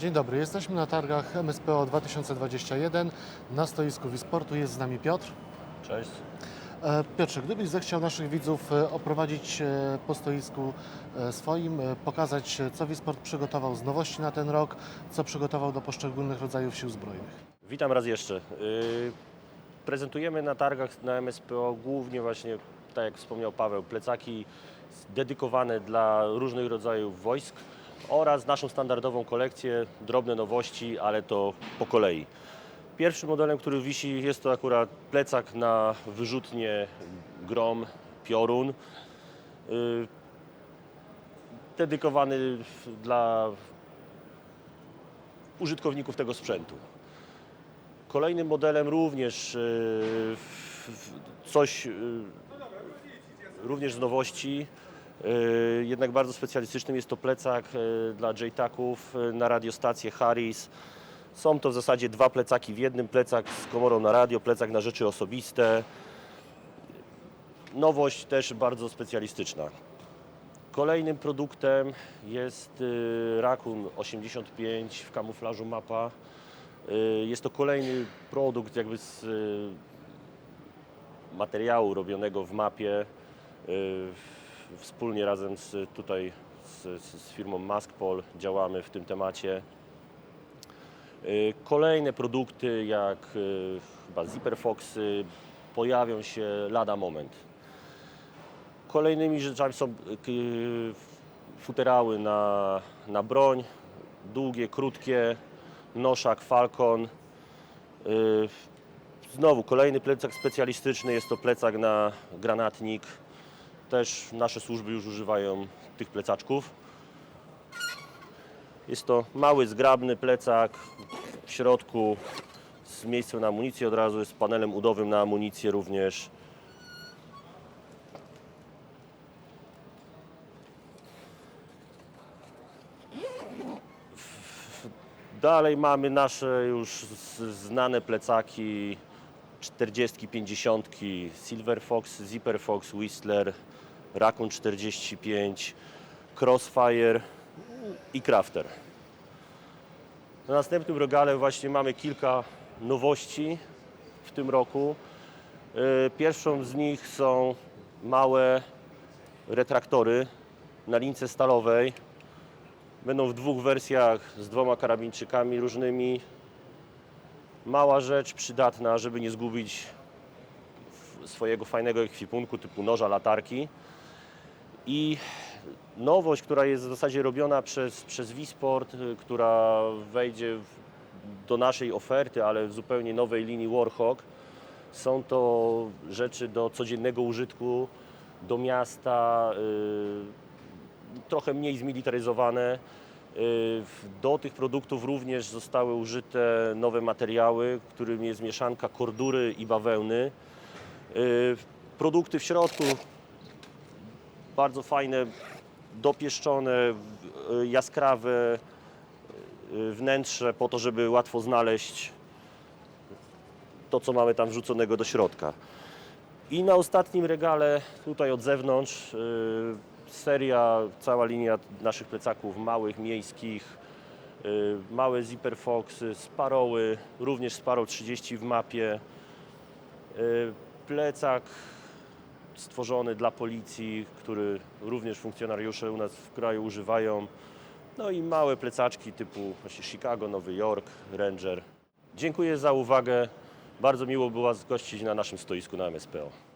Dzień dobry, jesteśmy na targach MSPO 2021 na stoisku Wisportu. Jest z nami Piotr. Cześć. E, Piotrze, gdybyś zechciał naszych widzów e, oprowadzić e, po stoisku swoim, pokazać co Wisport przygotował z nowości na ten rok, co przygotował do poszczególnych rodzajów sił zbrojnych. Witam raz jeszcze. Yy, Prezentujemy na targach na MSPO głównie właśnie, tak jak wspomniał Paweł, plecaki dedykowane dla różnych rodzajów wojsk oraz naszą standardową kolekcję, drobne nowości, ale to po kolei. Pierwszym modelem, który wisi, jest to akurat plecak na wyrzutnie Grom, Piorun. Yy, Dedykowany dla użytkowników tego sprzętu. Kolejnym modelem również w- coś yy, również z nowości, jednak bardzo specjalistycznym jest to plecak yy, dla JTAC-ów yy, na radiostację Harris. Są to w zasadzie dwa plecaki w jednym, plecak z komorą na radio, plecak na rzeczy osobiste. Nowość też bardzo specjalistyczna. Kolejnym produktem jest Rakun 85 w kamuflażu mapa. Y, Jest to kolejny produkt jakby z y, materiału robionego w mapie. Wspólnie razem z tutaj z, z firmą Maskpol działamy w tym temacie. Y, Kolejne produkty jak y, chyba Zipperfoxy pojawią się lada moment. Kolejnymi rzeczami są y, futerały na, na broń, długie, krótkie, noszak Falcon. Znowu kolejny plecak specjalistyczny, jest to plecak na granatnik. Też nasze służby już używają tych plecaczków. Jest to mały, zgrabny plecak w środku z miejscem na amunicję od razu, jest panelem udowym na amunicję również. Dalej mamy nasze już znane plecaki 40, 50, Silver Fox, Zipper Fox, Whistler, Raccoon 45, Crossfire i Crafter. Na następnym regale właśnie mamy kilka nowości w tym roku. Yy, Pierwszą z nich są małe retraktory na lince stalowej. Będą w dwóch wersjach z dwoma karabinczykami różnymi. Mała rzecz, przydatna, żeby nie zgubić swojego fajnego ekwipunku typu noża, latarki. I nowość, która jest w zasadzie robiona przez, przez Wisport, y, która wejdzie w, do naszej oferty, ale w zupełnie nowej linii Warhawk. Są to rzeczy do codziennego użytku, do miasta, y, trochę mniej zmilitaryzowane. Y, Do tych produktów również zostały użyte nowe materiały, którym jest mieszanka kordury i bawełny. Y, Produkty w środku bardzo fajne, dopieszczone, y, jaskrawe wnętrze po to, żeby łatwo znaleźć to, co mamy tam wrzuconego do środka. I na ostatnim regale, tutaj od zewnątrz, seria, cała linia naszych plecaków małych, miejskich, y, małe Zipper Foxy, Sparoły, również Sparrow 30 w mapie, y, plecak stworzony dla policji, który również funkcjonariusze u nas w kraju używają, no i małe plecaczki typu właśnie Chicago, Nowy Jork, Ranger. Dziękuję za uwagę. Bardzo miło było Was gościć na naszym stoisku na MSPO.